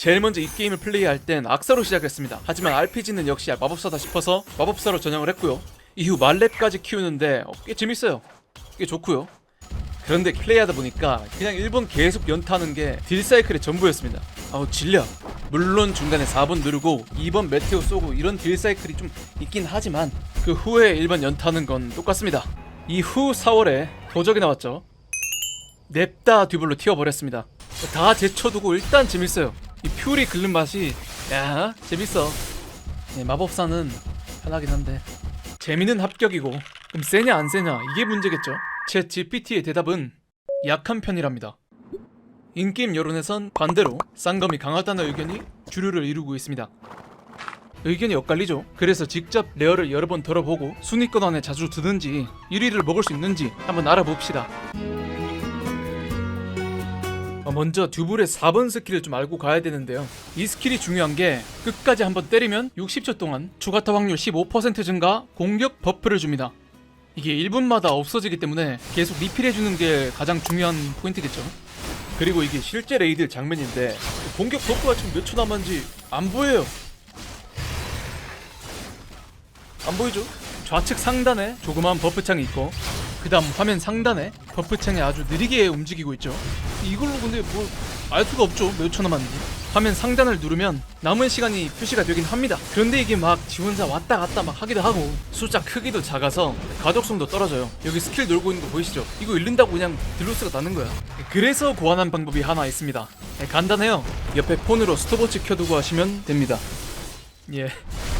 제일 먼저 이 게임을 플레이할 땐 악사로 시작했습니다. 하지만 RPG는 역시 마법사다 싶어서 마법사로 전향을 했고요. 이후 말렙까지 키우는데 어, 꽤 재밌어요. 꽤 좋고요. 그런데 플레이하다 보니까 그냥 1번 계속 연타하는 게 딜사이클의 전부였습니다. 아우 질려. 물론 중간에 4번 누르고 2번 메테오 쏘고 이런 딜사이클이 좀 있긴 하지만 그 후에 1번 연타하는 건 똑같습니다. 이후 4월에 도적이 나왔죠. 냅다 듀블로 튀어버렸습니다. 다 제쳐두고 일단 재밌어요. 이 퓨리 긁는 맛이 야 재밌어. 네, 마법사는 편하긴 한데 재미는 합격이고 그럼 세냐 안 세냐 이게 문제겠죠. 제 GPT의 대답은 약한 편이랍니다. 인게임 여론에선 반대로 쌍검이 강하다는 의견이 주류를 이루고 있습니다. 의견이 엇갈리죠. 그래서 직접 레어를 여러 번 덜어보고 순위권 안에 자주 드는지 1위를 먹을 수 있는지 한번 알아봅시다. 어, 먼저 듀블의 4번 스킬을 좀 알고 가야 되는데요. 이 스킬이 중요한 게 끝까지 한번 때리면 60초 동안 추가타 확률 15% 증가 공격 버프를 줍니다. 이게 1분마다 없어지기 때문에 계속 리필해주는 게 가장 중요한 포인트겠죠. 그리고 이게 실제 레이드 장면인데 공격 버프가 지금 몇 초 남았는지 안 보여요. 안 보이죠? 좌측 상단에 조그마한 버프창이 있고 그 다음 화면 상단에 버프창이 아주 느리게 움직이고 있죠 이걸로 근데 뭐알 수가 없죠. 몇초 남았는지. 화면 상단을 누르면 남은 시간이 표시가 되긴 합니다. 그런데 이게 막 지원자 왔다 갔다 막 하기도 하고 숫자 크기도 작아서 가독성도 떨어져요. 여기 스킬 놀고 있는 거 보이시죠? 이거 잃는다고 그냥 딜로스가 나는 거야. 그래서 고안한 방법이 하나 있습니다. 네, 간단해요. 옆에 폰으로 스톱워치 켜두고 하시면 됩니다. 예.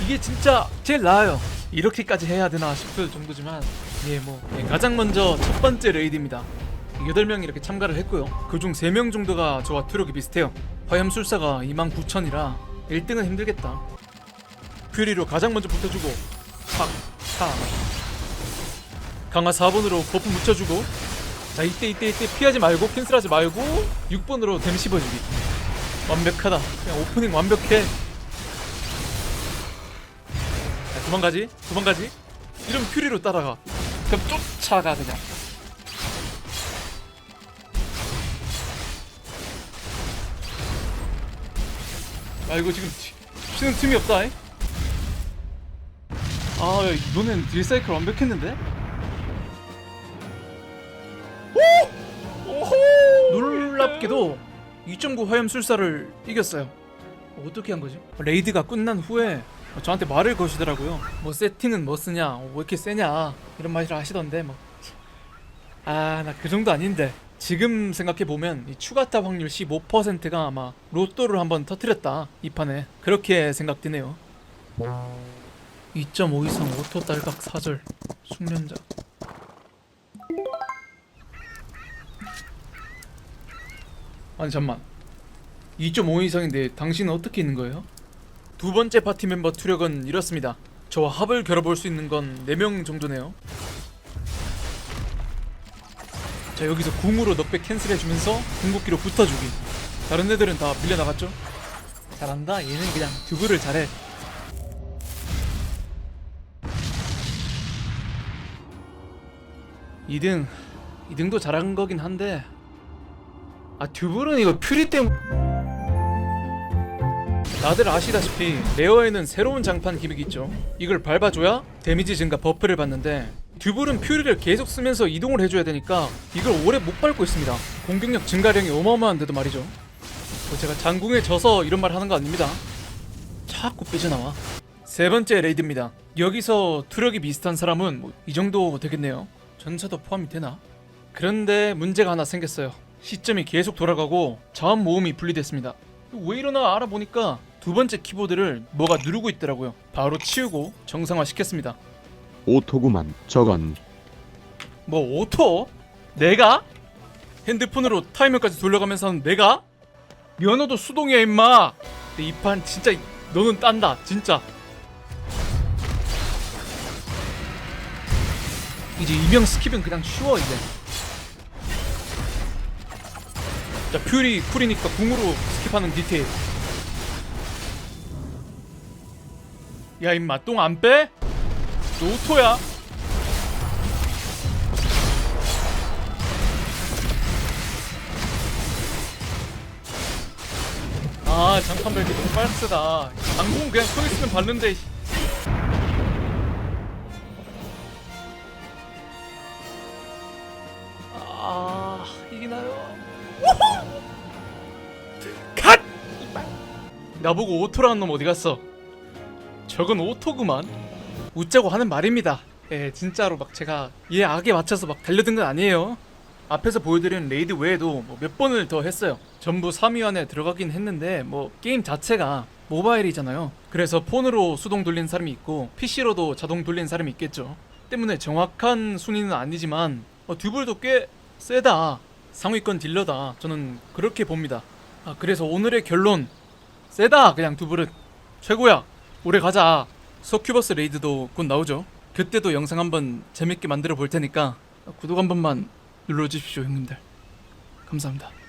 이게 진짜 제일 나아요. 이렇게까지 해야 되나 싶을 정도지만 예뭐 예, 가장 먼저 첫 번째 레이드입니다 8명이 이렇게 참가를 했고요. 그중 3명 정도가 저와 투력이 비슷해요. 화염술사가 29,000이라 1등은 힘들겠다. 퓨리로 가장 먼저 붙어주고 팍 팍 강화 4번으로 버프 묻혀주고 자 이때 이때 이때 피하지 말고 캔슬하지 말고 6번으로 댐 씹어주기. 완벽하다. 그냥 오프닝 완벽해. 자, 도망가지? 도망가지? 이런 퓨리로 따라가. 그럼 쫓아가 그냥 아 이거 지금 튀- 쉬는 틈이 없다 이. 아 야, 너넨 딜사이클 완벽했는데? 놀랍게도 2.9 화염 술사를 이겼어요 어떻게 한 거지? 레이드가 끝난 후에 저한테 말을 거시더라고요. 뭐 세팅은 뭐 쓰냐, 어, 왜 이렇게 세냐 이런 말을 하시던데 뭐. 아나 그 정도 아닌데. 지금 생각해 보면 이 추가타 확률 15%가 아마 로또를 한번 터트렸다 이 판에 그렇게 생각되네요. 2.5 이상 오토 딸각 사절 숙련자. 아니 잠만. 2.5 이상인데 당신은 어떻게 있는 거예요? 두 번째 파티 멤버 투력은 이렇습니다. 저와 합을 겨뤄볼 수 있는 건 4명 정도네요. 자 여기서 궁으로 넉백 캔슬해주면서 궁극기로 붙어주기. 다른 애들은 다 밀려나갔죠? 잘한다. 얘는 그냥 듀브를 잘해. 이등 2등도 잘한 거긴 한데 아 듀블은 이거 퓨리 때문에 다들 아시다시피 레어에는 새로운 장판 기믹이 있죠 이걸 밟아줘야 데미지 증가 버프를 받는데 듀블은 퓨리를 계속 쓰면서 이동을 해줘야 되니까 이걸 오래 못 밟고 있습니다. 공격력 증가량이 어마어마한데도 말이죠. 뭐 제가 장궁에 져서 이런 말 하는 거 아닙니다. 자꾸 삐져나와. 세 번째 레이드입니다. 여기서 투력이 비슷한 사람은 뭐 이 정도 되겠네요. 전차도 포함이 되나? 그런데 문제가 하나 생겼어요. 시점이 계속 돌아가고 자원 모음이 분리됐습니다. 왜 이러나 알아보니까 두 번째 키보드를 뭐가 누르고 있더라고요. 바로 치우고 정상화 시켰습니다. 오토구만 저건 뭐 오토? 내가? 핸드폰으로 타이머까지 돌려가면서 하는 내가? 면허도 수동이야 임마. 근데 이 판 진짜 너는 딴다 진짜. 이제 이명 스킵은 그냥 쉬워 이제. 자 퓨리 쿨이니까 궁으로 스킵하는 디테일. 야 임마 똥 안 빼? 너 오토야? 아 장판 벨기 너무 빡세다 장공 그냥 서 있으면 받는데 씨. 아 이기나요? 컷! 나보고 오토라는 놈 어디 갔어? 저건 오토구만 웃자고 하는 말입니다 예 진짜로 막 제가 얘 악에 맞춰서 막 달려든 건 아니에요 앞에서 보여드린 레이드 외에도 뭐 몇 번을 더 했어요. 전부 3위 안에 들어가긴 했는데 뭐 게임 자체가 모바일이잖아요. 그래서 폰으로 수동 돌린 사람이 있고 PC로도 자동 돌린 사람이 있겠죠. 때문에 정확한 순위는 아니지만 어, 듀블도 꽤 세다. 상위권 딜러다. 저는 그렇게 봅니다. 아 그래서 오늘의 결론 세다 그냥 듀블은 최고야. 오래 가자. 서큐버스 레이드도 곧 나오죠. 그때도 영상 한번 재밌게 만들어 볼 테니까 구독 한 번만 눌러주십시오 형님들 감사합니다